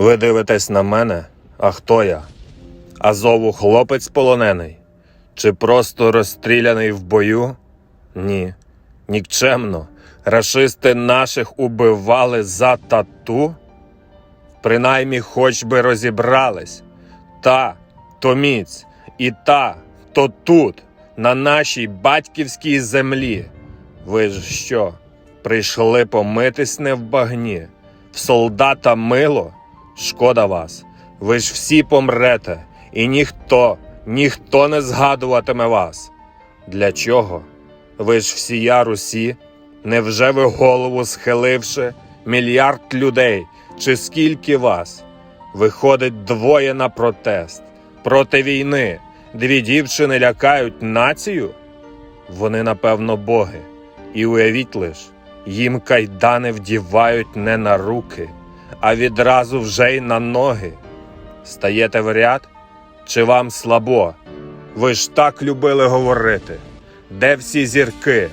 Ви дивитесь на мене? А хто я? Азову хлопець полонений? Чи просто розстріляний в бою? Ні. Нікчемно. Рашисти наших убивали за тату? Принаймні, хоч би розібрались. Та то міць, і та то тут, на нашій батьківській землі. Ви ж що, прийшли помитись не в багні? В солдата мило? Шкода вас. Ви ж всі помрете, і ніхто, ніхто не згадуватиме вас. Для чого? Ви ж всія Русі? Невже ви голову схиливши, мільярд людей, чи скільки вас? Виходить двоє на протест проти війни. Дві дівчини лякають націю? Вони, напевно, боги. І уявіть лиш, їм кайдани вдівають не на руки, а відразу вже й на ноги. Стаєте в ряд? Чи вам слабо? Ви ж так любили говорити. Де всі зірки?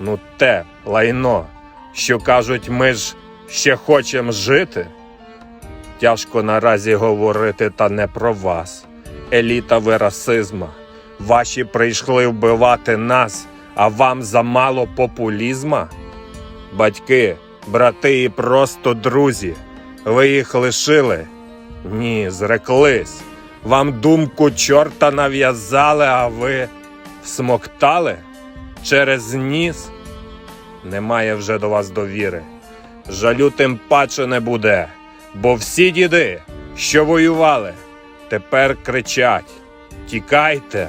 Ну те лайно, що кажуть, ми ж ще хочемо жити. Тяжко наразі говорити та не про вас. Еліта ви расизма. Ваші прийшли вбивати нас, а вам замало популізма? Батьки, брати і просто друзі. Ви їх лишили? Ні, зреклись. Вам думку чорта нав'язали, а ви всмоктали через ніс? Немає вже до вас довіри. Жалю тим паче не буде, бо всі діди, що воювали, тепер кричать: Тікайте,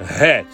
геть!